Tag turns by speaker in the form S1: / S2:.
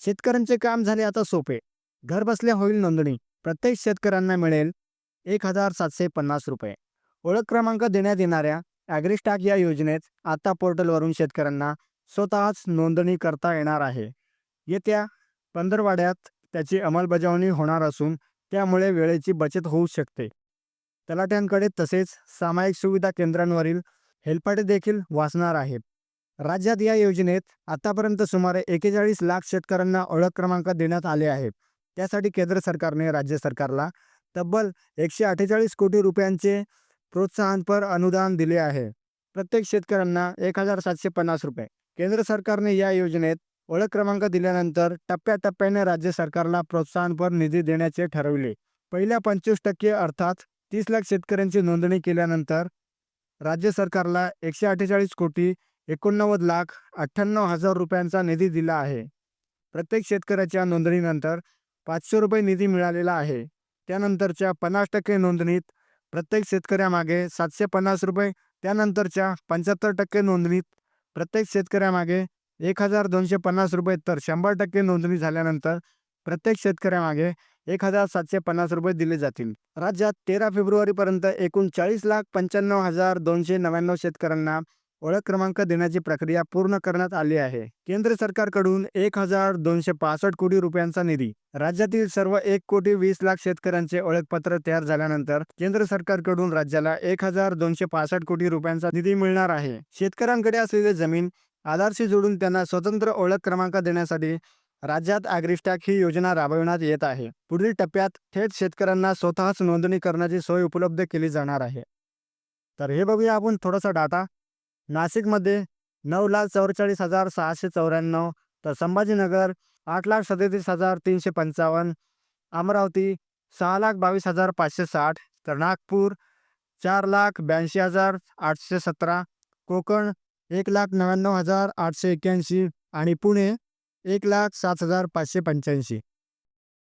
S1: शेतकऱ्यांचे काम झाले आता सोपे. घरबसल्या होईल नोंदणी. प्रत्येक शेतकऱ्यांना मिळेल एक हजार सातशे पन्नास रुपये. ओळख क्रमांक देण्यात येणाऱ्या ॲग्रिस्टाक या योजनेत आता पोर्टलवरून शेतकऱ्यांना स्वतःच नोंदणी करता येणार आहे. येत्या पंधरवाड्यात त्याची अंमलबजावणी होणार असून त्यामुळे वेळेची बचत होऊ शकते. तलाट्यांकडे तसेच सामायिक सुविधा केंद्रांवरील हेलपाटे देखील वाचणार आहेत. राज्यात या योजनेत आतापर्यंत सुमारे एकेचाळीस लाख शेतकऱ्यांना ओळख क्रमांक देण्यात आले आहे. त्यासाठी केंद्र सरकारने राज्य सरकारला तब्बल एकशे अठ्ठेचाळीस कोटी रुपयांचे प्रोत्साहनपर अनुदान दिले आहे. प्रत्येक शेतकऱ्यांना एक हजार सातशे पन्नास रुपये. केंद्र सरकारने या योजनेत ओळख क्रमांक दिल्यानंतर टप्प्याटप्प्याने राज्य सरकारला प्रोत्साहनपर निधी देण्याचे ठरविले. पहिल्या पंचवीस टक्के अर्थात तीस लाख शेतकऱ्यांची नोंदणी केल्यानंतर राज्य सरकारला एकशे अठ्ठेचाळीस कोटी एकोणनव्वद लाख अठ्ठ्याण्णव हजार रुपयांचा निधी दिला आहे. प्रत्येक शेतकऱ्याच्या नोंदणीनंतर पाचशे रुपये निधी मिळालेला आहे. त्यानंतरच्या पन्नास टक्के नोंदणीत प्रत्येक शेतकऱ्यामागे सातशे पन्नास रुपये त्यानंतरच्या पंच्याहत्तर टक्के नोंदणीत प्रत्येक शेतकऱ्यामागे एक हजार दोनशे पन्नास रुपये तर शंभर टक्के नोंदणी झाल्यानंतर प्रत्येक शेतकऱ्यामागे एक हजार सातशे पन्नास रुपये दिले जातील. राज्यात तेरा फेब्रुवारीपर्यंत एकूण चाळीस लाख पंच्याण्णव हजार दोनशे नव्याण्णव शेतकऱ्यांना ओळख क्रमांक देण्याची प्रक्रिया पूर्ण करण्यात आली आहे. केंद्र सरकारकडून एक हजार दोनशे पासष्ट कोटी रुपयांचा निधी राज्यातील सर्व एक कोटी वीस लाख शेतकऱ्यांचे ओळखपत्र तयार झाल्यानंतर केंद्र सरकारकडून राज्याला एक हजार दोनशे पासष्ट कोटी रुपयांचा निधी मिळणार आहे. शेतकऱ्यांकडे असलेली जमीन आधारशी जोडून त्यांना स्वतंत्र ओळख क्रमांक देण्यासाठी राज्यात ॲग्रिस्टॅक ही योजना राबविण्यात येत आहे. पुढील टप्प्यात थेट शेतकऱ्यांना स्वतःच नोंदणी करण्याची सोय उपलब्ध केली जाणार आहे. तर हे बघूया आपण थोडासा डाटा. नाशिकमध्ये नऊ लाख चौवेचाळीस हजार सहाशे चौऱ्याण्णव तर संभाजीनगर आठ लाख सदतीस हजार तीनशे पंचावन्न अमरावती सहा लाख बावीस हजार पाचशे साठ तर नागपूर चार लाख ब्याऐंशी हजार आठशे सतरा कोकण एक लाख नव्याण्णव हजार आठशे एक्क्याऐंशी आणि पुणे एक लाख सात हजार पाचशे पंच्याऐंशी.